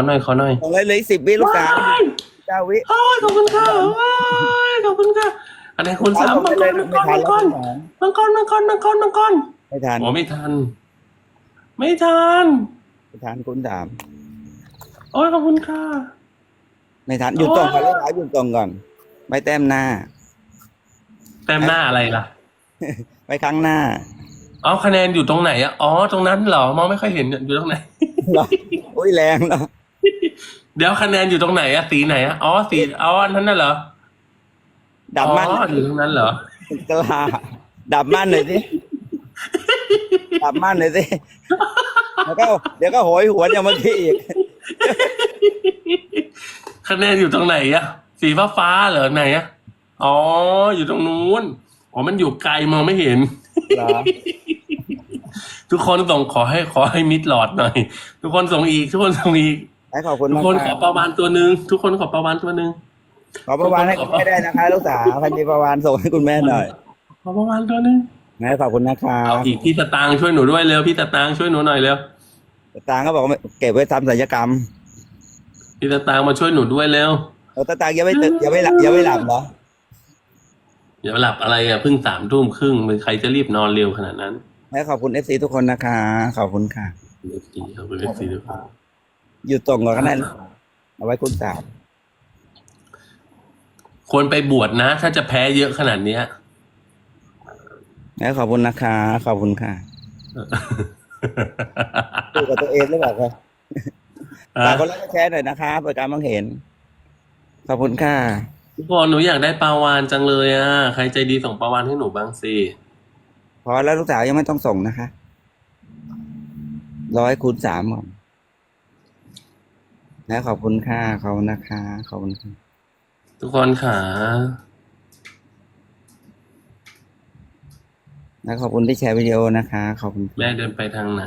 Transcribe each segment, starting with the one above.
อหน่อยขอหน่อยส่งเลยเหลยสิบวิลูกสาวเก้าวิโอ้ยขอบคุณค่ะโอ้ยขอบคุณค่ะ อันไหนคุณสามส่งมัไปงกเลรยมังกไม่รทัมันงกแล้วรมังกรมังกรมังกรมังกรไม่ทันโอ้ไม่ทัน ไม่ทัน ไม่ทันคุณถาม โอ้ยขอบคุณค่ะ ไม่ทันหยุดตรงก่อนลูกสาวหยุดตรงก่อนไม่แต้มหน้า แต้มหน้าอะไรล่ะ ไปครั้งหน้าอ๋อคะแนนอยู่ตรงไหนอะอ๋อตรงนั้นเหรอมองไม่ค่อยเห็นอยู่ตรงไหน เหรออุ้ยแรงเนาะ เดี๋ยวคะแนนอยู่ตรงไหนอะสีไหนอะอ๋อสีอ๋ออันนั้นน่ะเหรอดับมันอ๋ออยู่ตรงนั้นเหรอ กล้าดับมันหน่อยสิดับมันหน่อยสิแล้วก็เดี๋ยวก็โหยหวนอย่างเมื่อกี้อีกคะแนนอยู่ตรงไหนอะสีฟ้าฟ้าๆเหรอไหนอะอ๋อ อยู่ตรงนู้นอ๋อมันอยู่ไกลมองไม่เห็น เหรอทุกคนส่งขอให้ขอให้มิดหลอดหน่อย ทุกคนส่งอีก ทุกคนส่งอีก ให้ขอบคุณทุกมากคนขคอรับประวานตัวหนึ่งทุกคนขอประวานตัวหนึ่งขอประวานให้คุณแม่ได้นะคะลูกสาวใครมีประวานส่งให้คุณแม่หน่อย ขอประวานตัวหนึ่งนะขอบคุณนะคะเอาอีกพี่สตางค์ช่วยหนูด้วยเร็วพี่สตางค์ช่วยหนูหน่อยเร็วตางก็บอกว่าเก็บไว้ทำศัลยกรรมพี่สตางค์มาช่วยหนูด้วยเร็วเอาตาตางยังไม่ตื่นยังไม่หลับยังไม่หลับเหรออย่าหลับอะไรอะเพิ่งสามทุ่มครึ่งใครจะรีบนอนเร็วขนาดนั้น และขอบคุณเอฟซีทุกคนนะคะ ขอบคุณค่ะเอฟซีครับเอฟซีทุกคน อยู่ตรงก่อนก็ได้เอาไว้คุณสาวควรไปบวชนะ ถ้าจะแพ้เยอะขนาดเนี้ยและขอบคุณนะคะขอบคุณค่ะพูดกับตัวเองหรือเปล่าครับฝากคนแรกก็แชร์หน่อยนะคะเปิดการมองเห็น ขอบคุณค่ะทุกคนหนูอยากได้ปลาวานจังเลยอะ ใครใจดีส่งปลาวานให้หนูบ้างสิพอแล้วลูกสาวยังไม่ต้องส่งนะคะ ร้อยคูณสามก่อน และขอบคุณค่ะขอบคุณนะคะขอบคุณค่ะทุกคนค่ะและขอบคุณที่แชร์วิดีโอนะคะขอบคุณแม่เดินไปทางไหน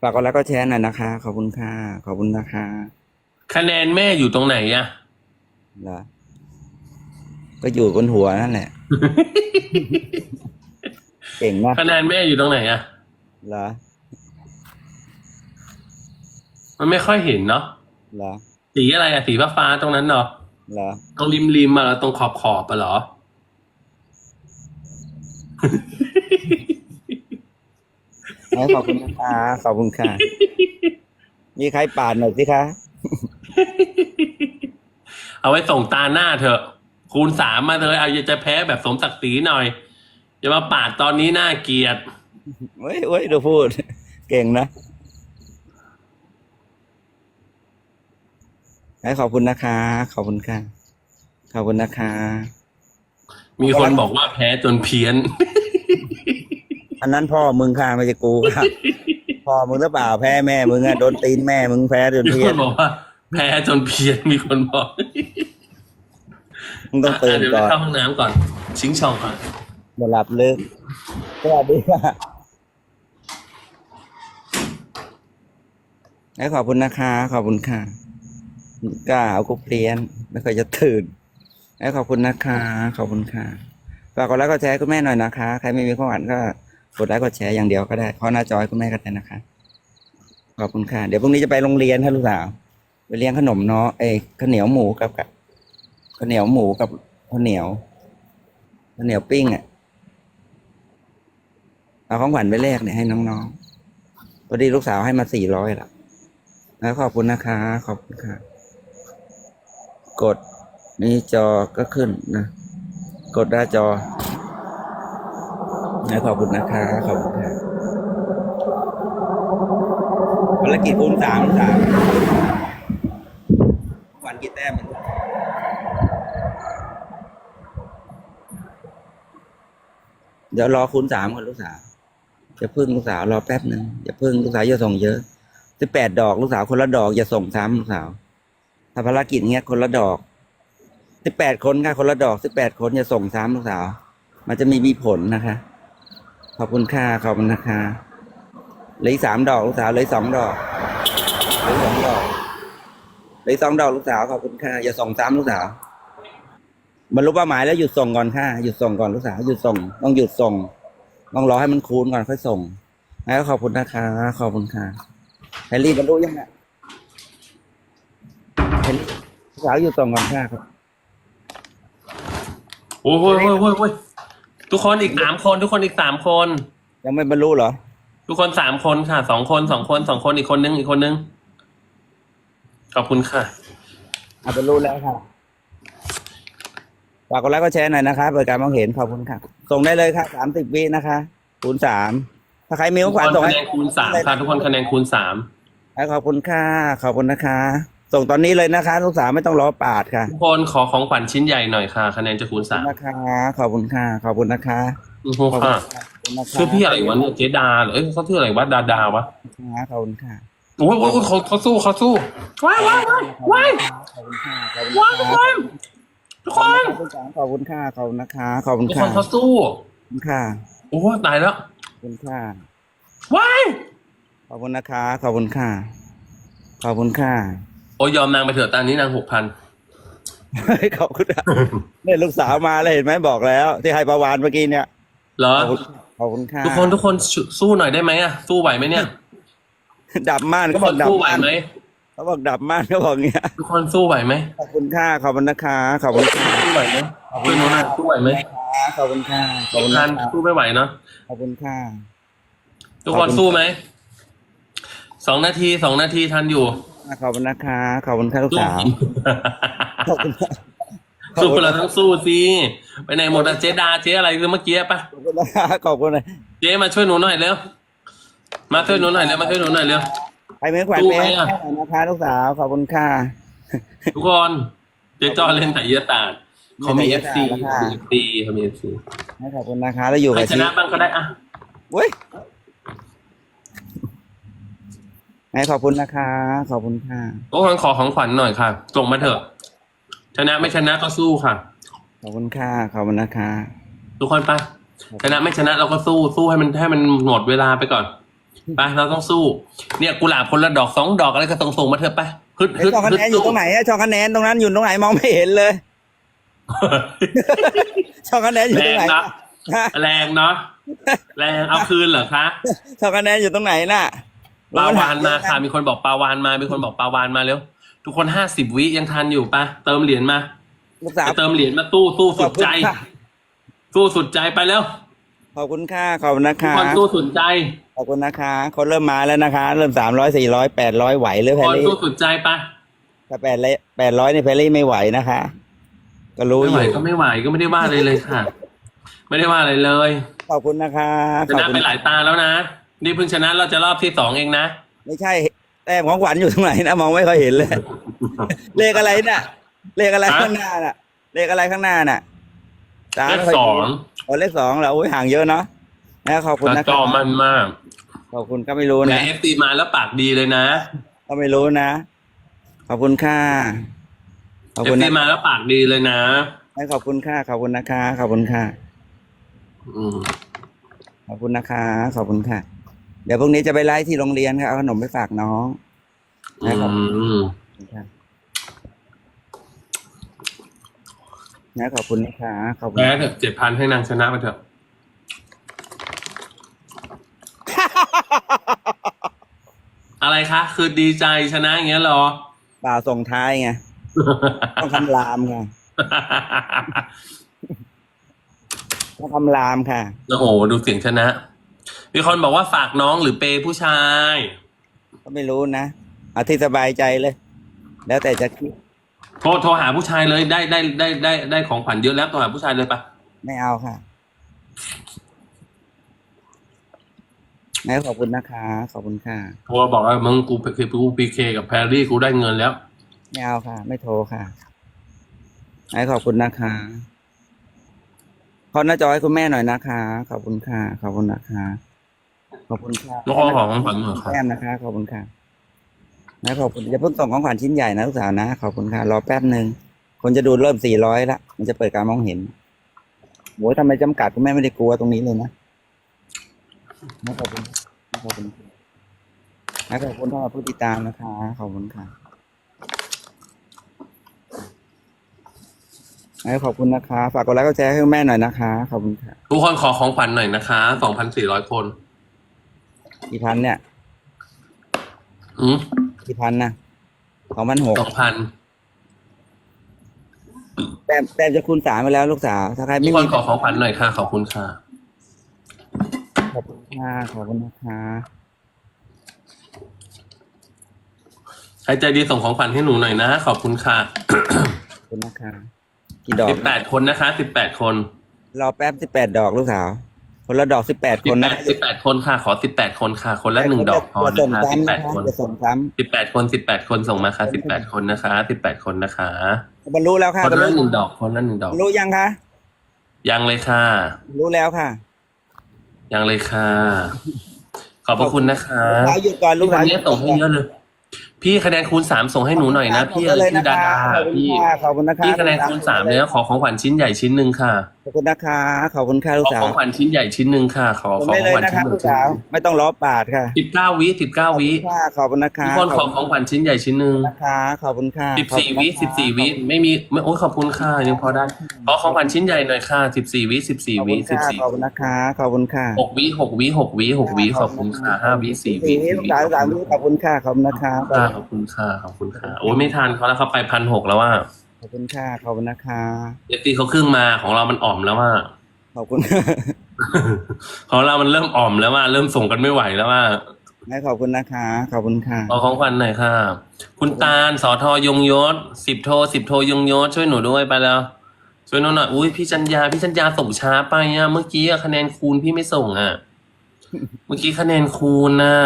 ฝากกดไลค์ก็แชร์หน่อยนะคะ ขอบคุณค่ะขอบคุณนะคะคะแนนแม่อยู่ตรงไหนอะเหรอก็อยู่บนหัวนั่นแหละ เก่งมากคะแนนแม่อยู่ตรงไหนอะเหรอมันไม่ค่อยเห็นเนาะเหรอสีอะไรอะสีฟ้าฟ้าๆตรงนั้นเนาะเหรอตรงริมริมๆอะตรงขอบขอบๆอะเหรอให้ขอบคุณนะคะขอบคุณค่ะมีใครปาดหน่อยสิคะเอาไว้ส่งตาหน้าเถอะ คูณสามมาเลย เอาอย่าจะแพ้แบบสมศักดิ์ศรีหน่อย อย่ามาปาดตอนนี้น่าเกลียดเว้ยเว้ยดูพูด เก่งนะให้ขอบคุณนะคะ ขอบคุณค่ะ ขอบคุณนะคะ มีคนบอกว่าแพ้จนเพี้ยน อันนั้นพ่อมึงค่ะไม่ใช่กูค่ะพ่อมึงหรือเปล่าแพ้แม่มึงอะโดนตีนแม่มึงแพ้จนมีเพี้คยนนบอกว่า แพ้จนเพี้ยนมีคนบอกมึงต้องตื่นเดี๋ยวก่ไปอน เข้าห้องน้ำก่อน ชิงช่องก่อน อย่าหลับลึกสวัสดีค่ะให้ขอบคุณนะคะ ขอบคุณค่ะกล้าเอากูเปลี่ยนไม่เคยจะตื่นให้ขอบคุณนะคะ ขอบคุณค่ะฝากกดไลค์กดแชร์คุณแม่หน่อยนะคะ ใครไม่มีความหวังก็กดไลค์กดแชร์อย่างเดียวก็ได้เพราะหน้าจอให้คุณแม่ก็ได้นะคะ ขอบคุณค่ะ เดี๋ยวพรุ่งนี้จะไปโรงเรียนค่ะลูกสาวไปเลี้ยงขนมเนาะเอ้ข้าวเหนียวหมูกับกับข้าวเหนียวหมูกับข้าวเหนียวข้าวเหนียวปิ้งอะ เอาของขวัญไปแลกเนี่ยให้น้องๆพอดีลูกสาวให้มาสี่ร้อยละแล้วขอบคุณนะคะ ขอบคุณค่ะ กดนี่จอก็ขึ้นนะ กดหน้าจอแล้วขอบคุณนะคะ ขอบคุณค่ะภารกิจคูณสามสามฝันกี่แต้มเหมือนกันเดี๋ยวรอคูณสามก่อนลูกสาว จะพึ่งลูกสาวรอแป๊บหนึ่งอย่าพึ่งลูกสาวอย่าส่งเยอะสิบแปดดอกลูกสาวคนละดอกอย่าส่งซ้ำลูกสาวถ้าภารกิจเงี้ยคนละดอกสิบแปดคนค่ะคนละดอกสิบแปดคนอย่าส่งซ้ำลูกสาว มันจะมีมีผลนะคะ ขอบคุณค่ะขอบคุณนะคะเหลือสามดอกลูกสาวเหลือสองดอกเหลือสองดอกเหลือสองดอกลูกสาวขอบคุณค่ะอย่าส่งซ้ำลูกสาวบรรลุเป้าหมายแล้วหยุดส่งก่อนค่ะหยุดส่งก่อนลูกสาวหยุดส่งต้องหยุดส่ง ต้องรอให้มันคูณก่อนค่อยส่งแล้วขอบคุณนะคะขอบคุณค่ะแฮร์รี่บรรลุยังเนี่ยแฮร์รี่สาวอยู่ส่งก่อนค่ะครับโอ้ยโอ้ยโอ้ยโอ้ยโอ้ยทุกคนอีกสามคน ทุกคนอีกสามคน ยังไม่บรรลุเหรอ ทุกคนสามคนค่ะสองคนสองคนสองคนอีกคนนึงอีกคนนึงขอบคุณค่ะ อะบรรลุแล้วค่ะ ฝากกดไลค์ก็แชร์หน่อยนะคะเปิดการมองเห็นขอบคุณค่ะ ส่งได้เลยค่ะสามสิบวินะคะคูณสามถ้าใครมีขทุอกงขควัญนส่งคะให้แนนคูณสามค่ะทุกคนคะแนนคูณสามให้ขอบคุณค่ะขอบคุณนะคะ ส่งตอนนี้เลยนะคะลูกสาวไม่ต้องรอปาดค่ะทุกคนขอของขวัญชิ้นใหญ่หน่อยค่ะ คะแนนจะคูณขอบสาคุมณนะคะขอบคุณค่ะขอบคุณนะคะโอ้โหค่ะขอบคุณนะคะชื่อพี่อะไรวะเนี่ยเจดาเหรอเอ้ยเขาชื่ออะไรวะดาดาวะขอบคุณค่ะโอ้ยโอ้ยโอ้ยเขาเขาสู้เขาสู้ว้ายว้ายว้ายว้ายขอบคุณค่ะขอบคุณว้ายทุกคน ทุกคนขอบคุณค่ะขอบคุณนะคะขอบคุณทุกคค่ะนเขาสู้ขอบคุณค่ะโอ้ยตายแล้วขอบคุณค่ะว้ายขอบคุณนะคะขอบคุณค่ะขอบคุณค่ะโอ้ยยอมนางไปเถอะตอนนี้นางหกพันขอบคุณค่ะเนี่ยลูกสาวมาแล้วเห็นไหมบอกแล้ว ที่ให้ประวานเมื่อกี้เนี่ยเหรอ ขอบคุณขอบคุณค่ะทุกคนทุกคนสู้หน่อยได้ไหมอะสู้ไหวไหมเนี่ยดับม่านทุก็กบคอกนดับสู้ไหวม่านไหม เขาบอกดับม่านก็บอกเงี้ยทุกคนสู้ไหวไหมขอบคุณค่ะขอบคุณนะคะขอบคุณค่ะสู้ไหวไหมช่วยหนูหน่อยสู้ไหวไหมขอบคุณค่ะขอบคุณทันะนคะสู้ไม่ไหวเนาะขอบคุณค่ะทุกคนสู้ไหมสองนาทีสองนาทีทันอยู่ขอบคุณนะคะขอบคุณค่ะลูกสู้สาวขอบคุณค่ะสู้เราต้องสู้สิไปไหนหมดอะเจดาเจอะไรคือเมื่อกี้ปะขอบคุณนะคะขอบคุณเลยเจมาช่วยหนูหน่อยเร็วมาช่วยหนูหน่อยเร็วมาช่วยหนูหน่อยเร็ว ไปเมื่อขวัญสู้เมไหมย์อะนะคะลูกสาวขอบคุณค่ะทุกคนเจจอเล่นแต่เยอะตาดเขามีเล่เอนฟแต่ซีเยอะตาดมีเอฟซีเขามีเอฟซีให้ขอบคุณนะคะแล้วอยู่ใครกับชชีนะบ้างก็ได้อะเว้ยให้ขอบคุณนะคะ ขอบคุณค่ะทุกคนขอของขวัญหน่อยค่ะส่งมาเถอะ ชนะไม่ชนะก็สู้ค่ะ ขอบคุณค่ะขอบคุณนะคะ ทุกคนไปชนะไม่ชนะเราก็สู้สู้ให้มันให้มันหมดเวลาไปก่อน ไปเราต้องสู้ เนี่ยกุหลาบคนละดอกสองดอกอะไรก็ต้องส่งมาเถอะไปฮึดไอ้ฮึดช่องคะฮึดแนนอยู่ตรงไหนอะช่องคะแนนตรงนั้นอยู่ตรงไหนมองไม่เห็นเลยช่องคะแนนอยู่แรตรงงไหนเนาะฮะแรงเนาะแรงเอาคืนเหรอคะช่องคะแนนอยู่ตรงไหนน่ะปลาวานมาค่ะมีคนบอกปลาวานมามีคนบอกปลาวานมาเร็วทุกคนห้าสิบวิยังทันอยู่ปะเติมเหรียญมาลูกสาว ไปเติมเหรียญมาตู้สู้สุดใจขอบคุณค่ะสู้สุดใจไปแล้วขอบคุณค่ะขอบคุณนะทุกคะคนสู้สุดใจ ขอบคุณนะคะ คนเริ่มมาแล้วนะคะ เริ่มสามร้อยสี่ร้อยแปดร้อยไหวหรือทุแพกรคนรี่สู้สุดใจปะถ้าแปดแปดร้อยนี่แพรรี่ไม่ไหวนะคะ ก็รู้ไม่อไหวยู่ก็ไม่ไหวก็ไม่ได้ว่าอะไรเลยค่ะ ไม่ได้ว่าอะไรเลย ขอบคุณนะคะชขอบนะคุณไปหลายตาแล้วนะ นี่เพิ่งชนะเราจะรอบที่สองเองนะ ไม่ใช่ แต้มของขวัญอยู่ตรงไหนนะมองไม่ค่อยเห็นเลย เลขอะไรน่ะ เลขอะไรฮะข้างหน้าน่ะ เลขอะไรข้างหน้าน่ะตาเลขไม่ค่ยสองโอ้เลขสองเหรอโอ้ยห่างเยอะเนาะนะขอบคุณตานะคจรัอบมันมาก ขอบคุณก็ไม่รู้แต่นะเอฟซีมาแล้วปากดีเลยนะ ก็ไม่รู้นะ ขอบคุณค่ะขอบเอคุฟณซีนะมาแล้วปากดีเลยนะให้ขอบคุณค่ะขอบคุณนะคะ ขอบคุณค่ะอืมขอบคุณนะคะ ขอบคุณค่ะ เดี๋ยวพรุ่งนี้จะไปไลฟ์ที่โรงเรียนค่ะเอาขนมไปฝากน้องอืมขอบคุณค่ะนะขอบคุณนะคะขอบคุณแพ้เถอะเจ็ดพันให้นางชนะไปเถอะ อะไรคะ คือดีใจชนะอย่างเงี้ยเหรอเปล่าส่งท้ายไง ต้องคำรามไงต้องคำรามค่ะ โอ้โห ดูเสียงชนะ มีคนบอกว่าฝากน้องหรือเปย์ผู้ชาย ก็ไม่รู้นะเอาที่สบายใจเลย แล้วแต่จะคิดโทรโทรหาผู้ชายเลยได้ได้ได้ได้ได้ของขวัญเยอะแล้วโทรหาผู้ชายเลยปะไม่เอาค่ะ งั้นขอบคุณนะคะ ขอบคุณค่ะโทรบอกว่ามึงกูคือกูพีเคกับแพรรี่กูได้เงินแล้วไม่เอาค่ะ ไม่โทรค่ะงั้นขอบคุณนะคะขอหน้าจอให้คุณแม่หน่อยนะคะ ขอบคุณค่ะ ขอบคุณนะคะ ขอบคุณค่ะแล้วก็ของของขวัญเหรอครับแก้มนะคะ ขอบคุณค่ะนะขอบคุณอย่าเพิ่งส่งของขวัญชิ้นใหญ่นะลูกสาวนะขอบคุณค่ะรอแป๊บหนึ่งคนจะดูเริ่มสี่ร้อยละมันจะเปิดการมองเห็นโว้ยทำไมจำกัดคุณแม่ไม่ได้กลัวตรงนี้เลยนะ นะขอบคุณนะขอบคุณนะขอบคุณสำหรับผู้ติดตามนะคะ ขอบคุณค่ะนให้ขอบคุณนะคะ ฝากกดไลค์กดแชร์ให้แม่หน่อยนะคะ ขอบคุณค่ะ ทุกคนขอของขวัญหน่อยนะคะ สองพันสี่ร้อยคน กี่พันเนี่ย อืมกี่พันนะสองพันหกสองพันแต้มแต้มจะคูณสามไปแล้วลูกสาว ถ้าใครทุไม่กคมี นขอของขวัญหน่อยค่ะ ขอบคุณค่ะขอบคุณ ค่ะขอบคุณนะคะใครใจดีส่งของขวัญให้หนูหน่อยนะ ขอบคุณค่ะขอบคุณนะคะกี่ดอกสิบแปดคนนะคะสิบแปดคน รอแป๊บสิบแปดดอกลูกสาว คนละดอกสิบแปดสิคบนแปนะดสิบแปดคนค่ะ ขอสิบแปดคนค่ะ คนละหนึ่งดอกพอจะส่งนะคะสิบซ้ำแปนะดคะคนจะส่งซ้สิบแปดคนสิบแปดคนส่งมาค่ะสิบแปดคนนะคะสิบแปดคนนะคะำบรรลุแล้วค่ะคนบรรละลุหนึ่งดอกคนละหนึ่งดอกบรรลุยังคะยังเลยค่ะบรรลุแล้วค่ะ ยังเลยค่ะ ขอบพระคุณนะคะลูกสาวหยุดก่อนลูลูกกสาวค้าเนี่ยส่งให้เยอะเลย พี่คะแนนคูณสามส่งให้หนูหน่อยนะ พี่ขอบคุณเอ๋ยเลยชื่อดาดาขอบคุณพี่ ค่ะขอบคุณนะคะพี่คะแนนคูณสามเลยนะขอของขวัญชิ้นใหญ่ชิ้นหนึ่งค่ะ ขอบคุณนะคะขอบคุณค่ะลูขกอสาขวองขวัญชิ้นใหญ่ชิ้นหนึ่งค่ะ ขอผมขอได้ของเลยขวัญนะชิ้คะนหนึ่ลูงกสาว ไม่ต้องล้อปาดค่ะสิบเก้าวิสิบเก้าวิค่ะขอบคุณนะคะทุกคนขอของขวัญชิ้นใหญ่ชิ้นหนึ่งนะคะขอบคุณค่ะสิบสี่วิขอสิณบนะคะสี่วิไม่มีไม่โอ้ยขอบคุณค่ะยังพอได้ขอของขวัญชิ้นใหญ่หน่อยค่ะสิบสี่วิสิบสี่ขอบวิคุณสิบค่ะสี่ขอบคุณนะคะขอบคุณค่ะหกวิหกวิหกวิหกวิขอบคุณค่ะห้าวิสี่วิสี่วิลูกสาวสามวิขอบคุณค่ะขอบคุณนะคะ ค่ะขอบคุณค่ะขอบคุณค่ะโอ้ยไม่ทันเขาแล้วเขาไปพันหกแล้วว่า ขอบคุณค่ะ ขอบคุณนะคะ เอฟซีเขาครึ่งมาของเรามันอ่อมแล้วว่า ขอบคุณ ของเรามันเริ่มอ่อมแล้วว่า เริ่มส่งกันไม่ไหวแล้วว่าให้ขอบคุณนะคะ ขอบคุณค่ะ ขอของขวัญหน่อยค่ะ คุณตาลสอทอยงยศสิบโทสิบโทยงยศช่วยหนูด้วยไปแล้ว ช่วยหนูหน่อยอุ้ยพี่จัญญาพี่จัญญาส่งช้าไปอะเมื่อกี้อะคะแนนคูณพี่ไม่ส่งอะเมื่อกี้คะแนนคูณน่ะ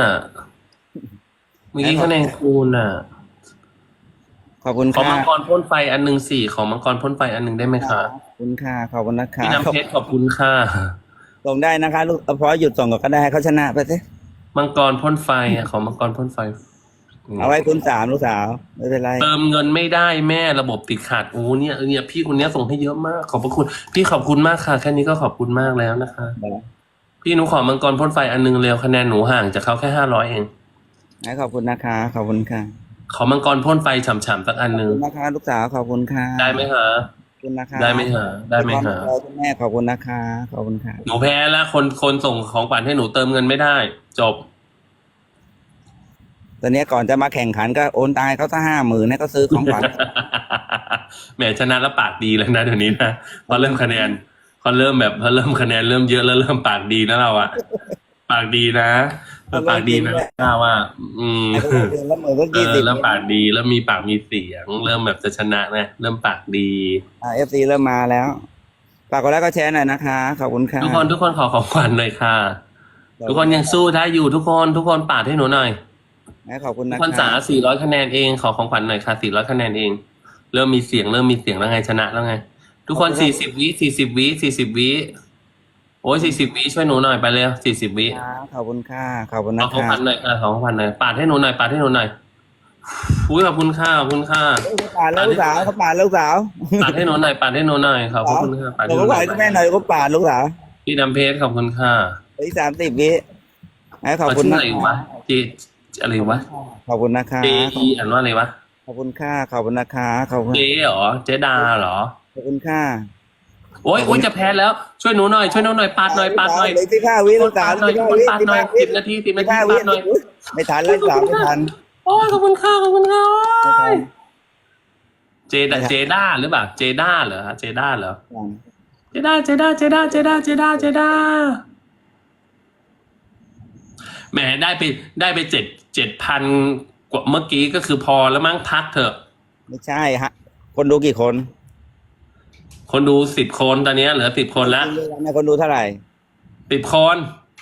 เมื่อกี้คะแนนคูณน่ะ ขอบคุณขอค่ะมังกรพ่นไฟอันหนึ่งสี่ขอมังกรพ่นไฟอันหนึ่งได้ไหมคะขอบคุณค่ะขอบคุณนะคะพี่น้ำเพชรขอบคุณค่ะส่งได้นะคะลูกเอาพอหยุดส่งก็ได้ให้เขาชนะไปสิมังกรพ่นไฟอะขอมังกรพ่นไฟ เอาไว้คุณสามลูกสาวไม่เป็นไรเติมเงินไม่ได้แม่ระบบติดขัดโอ้เนี่ยเนี่ยพี่คนเนี้ยส่งให้เยอะมาก ขอบพระคุณ พี่ขอบคุณมากค่ะ แค่นี้ก็ขอบคุณมากแล้วนะคะ พี่หนูขอมังกรพ่นไฟอันหนึงเร็วคะแนนหนูห่างจากเขาแค่ห้าร้อยเองให้ขอบคุณนะคะ ขอบคุณค่ะ ขอมังกรพ่นไฟฉ่ำๆสักอันหขอบนึ่งคุณนะคะ ลูกสาวขอบคุณค่ะได้ไหมคะขอบคุณนะคะได้ไหมคะได้ไหมคะขอบคุณแม่ขอบคุณนะคะขอบคุณค่ะหนูแพ้แล้วคนคนส่งของขวัญให้หนูเติมเงินไม่ได้ จบ ตอนนี้ก่อนจะมาแข่งขันก็โอนตังค์ให้เขาตั้งห้าหมื่นให้เขาซื้อของขวัญแหมชนะแล้วปากดีแล้วนะเดี๋ยวนี้นะพอเริ่มคะแนนพอเริ่มแบบพอเริ่มคะแนนเริ่มเยอะแล้วเริ่มปากดีนะเราอะปากดีนะ เริ่มปากดีนะก้าว่า อืมให้เขาซื้อแล้วหมื่นก็เอยี่อสิบเริ่มปากดีเริ่มมีปากมีเสียง เริ่มแบบจะชนะนะเริ่มปากดีเอฟซีเริ่มมาแล้วฝากกดไลค์ก็แชร์หน่อยนะคะขอบคุณค่ะทุกคนทุกคนขอของขวัญหน่อยค่ะ ทุกคนยังสู้ได้อยู่ทุกคนทุกคนปาดให้หนูหน่อยให้ขอบคุณทุนะกคนสาสี่ร้อยคะแนนเองขอของขวัญหน่อยค่ะสี่ร้อยคะแนนเอง เริ่มมีเสียงเริ่มมีเสียงแล้วไงชนะแล้วไง ทุกคนสี่สิบวิสี่สิบวิสี่สิบวิ โอ้ยสี่สิบวิช่วยหนูหน่อยไปเร็วสี่สิบวิขอบคุณค่ะขอบคุณขนะอของคะขวัญหน่อยค่ะขอของขวัญหน่อยปาดให้หนูหน่อยปาดให้หนูหน่อยอุ้ยขอบคุณค่ะขอบคุณค่ะเขาปาดแล้วลูกสาวเขาปาดลูกสาวปาดให้หนูหน่อยปาดให้หนูหน่อยขอบคุณค่ะปาดขอให้บหคุนูณหน่อยแม่หน่อยเขาปาดลูกสาวพี่ดำเพชรขอบคุณค่ะอีกสามสิบวิให้ขอบเขาคุณชื่อนะอะไรวะเจอะไรวะขอบคุณนะคะเจอีอ่านว่าอะไรวะขอบคุณค่ะขอบคุณนะคะขอบคุณเจเหรอเจดาเหรอขอบคุณค่ะ โอ้ยโอ้ยจะแพ้แล้ว ช่วยหนูหน่อย ช่วยหนูหน่อยปาดหน่อยปาดหน่อยเหลือที่ห้าวิลูกสาวปาดหน่อยที่ทุกห้าคนวิปาดหน่อยที่สิบนาทีสิบนาทีห้าปาดหน่อยไม่ทันแล้วลูกสาวไม่ทัน โอ้ยขอบคุณค่ะขอบคุณค่ะไม่ทันเจดาเจด้าหรือเปล่าเจด้าเหรอเจด้าเหรอยังเจด้าเจด้าเจด้าเจด้าเจด้าเจด้าแหมได้ไปได้ไปเจ็ดเจ็ดพันกว่าเมื่อกี้ก็คือพอแล้วมั้งพักเถอะ ไม่ใช่ฮะ คนดูกี่คน คนดูสิบคนตอนนี้เหลือสิบคนแล้วในคนดูเท่าไหร่สิบคน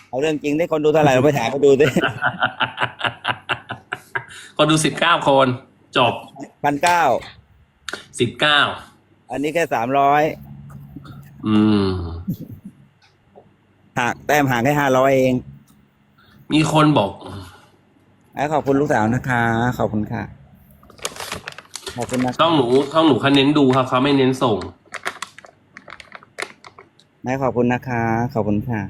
เอาเรื่องจริงได้คนดูเท่าไหร่เราไปถามเขาดูดิคนดูสิบเก้าคน จบพันเก้าสิบเก้าอันนี้แค่สามร้อยอืมหักแต้มห่างแค่ห้าร้อยเอง มีคนบอกขอบคุณลูกสาวนะคะ ขอบคุณค่ะขอบคุณนะช่องหนูช่องหนูเขาเน้นดูครับเขาไม่เน้นส่ง แม่ขอบคุณนะคะ ขอบคุณค่ะ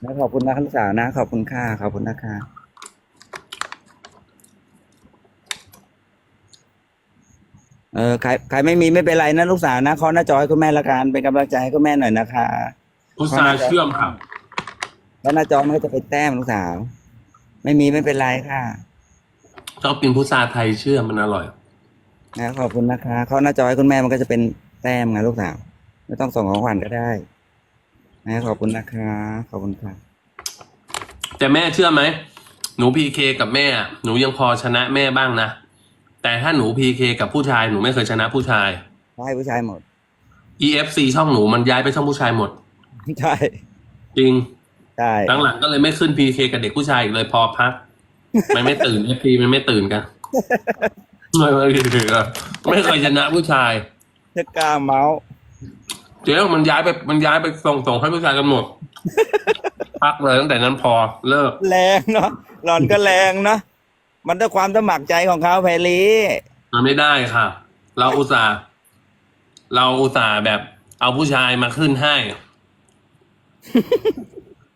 แม่ขอบคุณนะลูกสาวนะ ขอบคุณค่ะ ขอบคุณนะคะอใครใครไม่มีไม่เป็นไรนะลูกสาวนะขอหน้าจอให้คุณแม่ละกันเป็นกำลังใจให้คุณแม่หน่อยนะคะพุทราเชื่อมค่ะแล้วหน้าจอมันก็จะเป็นแต้มลูกสาว ไม่มีไม่เป็นไรค่ะชอบกินพุทราไทยเชื่อมมันอร่อย นะขอบคุณนะคะขอหน้าจอให้คุณแม่มันก็จะเป็นแต้มไงลูกสาวไม่ต้องส่งของขวัญก็ได้ นะขอบคุณนะคะ ขอบคุณค่ะ แต่แม่เชื่อไหมหนูพีเคกับแม่อะหนูยังพอชนะแม่บ้างนะแต่ถ้าหนูพีเคกับผู้ชายหนูไม่เคยชนะผู้ชายให้ผู้ชายหมด EFC ช่องหนูมันย้ายไปช่องผู้ชายหมดใช่จริงใช่หลังๆก็เลยไม่ขึ้นพีเคกับเด็กผู้ชายอีกเลยพอพักมันไม่ตื่น FP มันไม่ตื่นกัน ไม่ไม่ไม่เคยชนะผู้ชายจะกล้าเมาส์เจ๊มันย้ายไปมันย้ายไปส่งส่งให้ผู้ชายกันหมด พักเลยตั้งแต่นั้นพอเลิกแรงเนาะหล่อนก็แรงเนาะมันด้วยความสมัครใจของเขาแพรลี่มันไม่ได้ค่ะ เราอุตส่าห์เราอุตส่าห์แบบ เอาผู้ชายมาขึ้นให้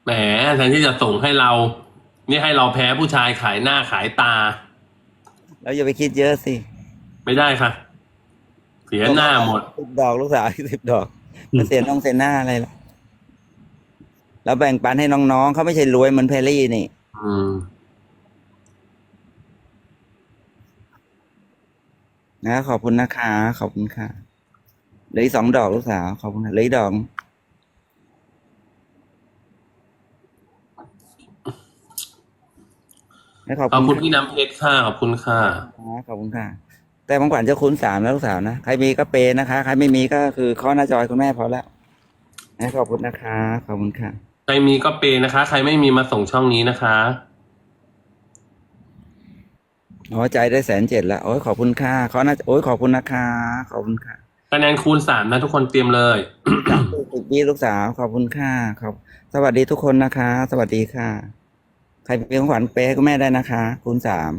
แหมแทนที่จะส่งให้เรา นี่ให้เราแพ้ผู้ชายขายหน้าขายตา เราอย่าไปคิดเยอะสิ ไม่ได้ค่ะ เสียหน้าหมด สิบดอกลูกสาวสิบดอกมันเสียน้องเสียหน้าอะไรล่ะเราแบ่งปันให้น้องๆเขาไม่ใช่รวยเหมือนแพรลี่นี่ อืม นะขอบคุณนะคะ ขอบคุณค่ะเหลืออีกสองดอกลูกสาว ขอบคุณค่ะเหลืออีกดอก นะขอบขอบคุคุณณพี่น้ำเพชรค่ะขอบคุณค่ะค่ะขอบคุณค่ะ แต่บางขวัญจะคูณสามแล้วลูกสาวนะ ใครมีก็เปย์นะคะ ใครไม่มีก็คือข้อหน้าจอยคุณแม่พอแล้วนะขอบคุณนะคะ ขอบคุณค่ะ ใครมีก็เปย์นะคะ ใครไม่มีมาส่งช่องนี้นะคะหัวใจได้แสนเจ็ดแล้วโอ้ยขอบคุณค่ะข้อหน้าโอ้ยขอบคุณนะคะ ขอบคุณค่ะคะแนนคูณสามนะทุกคนเตรียมเลยสิบปีลูกสาวขอบคุณค่ะขอบสวัสดีทุกคนนะคะ สวัสดีค่ะ ใครมีของขวัญเปย์ให้คุณแม่ได้นะคะ คูณสาม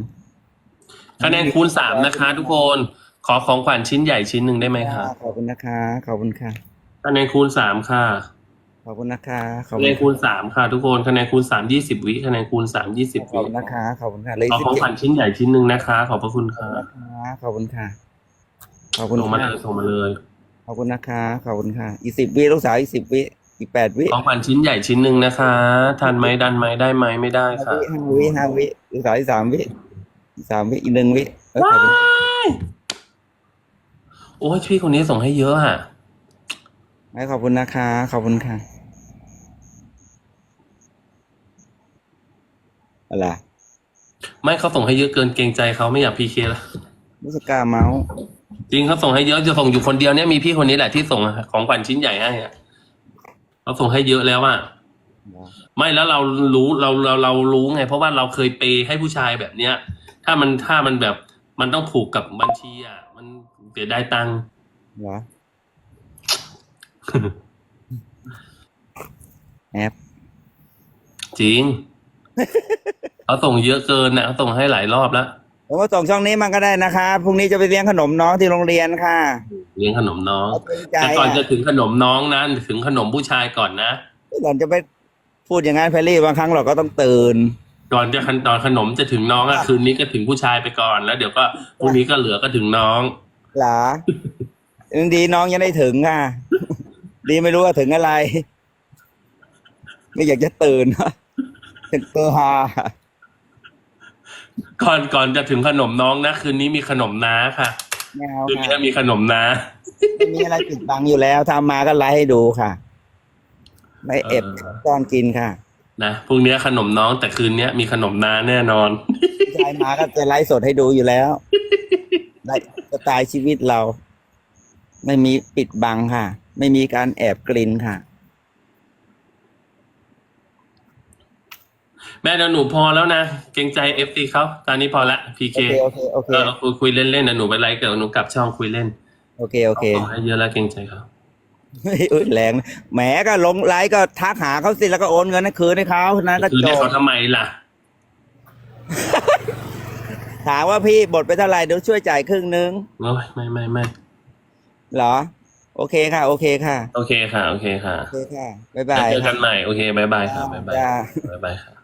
คะแนนคูณสามนะคะ ทุกคนขอของขวัญชิ้นใหญ่ชิ้นหนึ่งได้ไหมคะขอบคุณนะคะ ขอบคุณค่ะคะแนนคูณสามค่ะ ขอบคุณนะคะขอบคะคุแนณนคูณสามค่ะ ทุกคนคะแนนคูณสามยี่สิบวิคะแนนคูณสามยี่สิบขอบวิคุณนะคะขอบคุณค่ะเหลยขอสิบของเจ็ขวัดญชิ้นใหญ่ชิ้นหนึ่งนะคะ ขอบพระคุณค่ะขอบคุณค่ะขอบคุณส่งมาค่ะเลยส่งมาเลยขอบคุณนะคะขอบคุณค่ะอีกสิบวิลูกสาวอีกสิบวิ อีกแปดวิของขวัญชิ้นใหญ่ชิ้นหนึ่งนะคะ ทันไหมดันไหมได้ไหมไม่ได้ห้าค่ะวิห้าวิห้าวิลูกสาวอีกสามวิอีกสามวิอีกหนึ่งวิเอ้ยขอบคุณโอ้ยพี่คนนี้ส่งให้เยอะอะไม่ขอบคุณนะคะ ขอบคุณค่ะอะไรไม่เขาส่งให้เยอะเกินเกรงใจเขาไม่อยากพีเคแล้วรู้สึกกล้าเมาส์จริงเขาส่งให้เยอะจะส่งอยู่คนเดียวเนี่ยมีพี่คนนี้แหละที่ส่งของขวัญชิ้นใหญ่ให้อะ เขาส่งให้เยอะแล้วอะไม่แล้วเรารู้เราเราเรารู้ไง เพราะว่าเราเคยเปย์ให้ผู้ชายแบบเนี้ย ถ้ามันถ้ามันแบบมันต้องผูกกับบัญชีอะมันเสียดายตังค์เหรอแอปจริงเขาส่งเยอะเกินนะเขาส่งให้หลายรอบแล้ว ผมก็ส่งช่องนี้มันก็ได้นะคะพรุ่งนี้จะไปเลี้ยงขนมน้องที่โรงเรียนค่ะเลี้ยงขนมน้องเอาเกรงใจแต่ก่อนจะอะถึงขนมน้องนะถึงขนมผู้ชายก่อนนะหล่อนจะไปพูดอย่างนั้นแพรรี่บางครั้งเราก็ต้องตื่นก่อนจะขั้นตอนขนมจะถึงน้องอะคืนนี้ก็ถึงผู้ชายไปก่อนแล้ว เดี๋ยวก็พรุ่งนี้ก็เหลือก็ถึงน้องหรอยังดีน้องยังได้ถึงค่ะ ดีไม่รู้ว่าถึงอะไร ไม่อยากจะตื่นเป็นเตอร์ฮา ก่อนก่อนจะถึงขนมน้องนะ คืนนี้มีขนมน้าค่ะไม่เอาคืนนี้ค่ะมีขนมน้า ไม่มีอะไรปิดบังอยู่แล้วทำมาก็ไลฟ์ให้ดูค่ะ ไม่เอ็บเออ ตอนกินค่ะนะพรุ่งนี้ขนมน้องแต่คืนนี้มีขนมน้าแน่นอนผู้ชายมาก็จะไลฟ์สดให้ดูอยู่แล้วไลฟ์สไตล์ชีวิตเรา ไม่มีปิดบังค่ะ ไม่มีการแอบกลิ่นค่ะ แม่เดี๋ยวหนูพอแล้วนะ เกรงใจเอฟซีเขาตอนนี้พอละพีโอเคเคโอเคโอเค เออคุยคุยเล่นๆนะหนูไปไลฟ์เกิดหนูกลับช่องคุยเล่นโอเคโอเคขอให้เยอะแล้วเกรงใจเขาเฮ้ยอุ๊ยแรงนะแหมก็ลงไลน์ก็ทักหาเขาสิแล้วก็โอนเงินให้คืนให้เขานั้นก็คืนจให้บเขาทำไมล่ะ ถามว่าพี่บทไปเท่าไหร่เดี๋ยวช่วยจ่ายครึ่งนึงโอ้ยไม่ไม่ไม่เหรอ โอเคค่ะ โอเคค่ะโอเคค่ะ โอเคค่ะโอเคค่ะบ๊ายแล้วบายเจอกันใหม่ โอเคบายบายค่ะบายบายจ้า บายบายค่ะ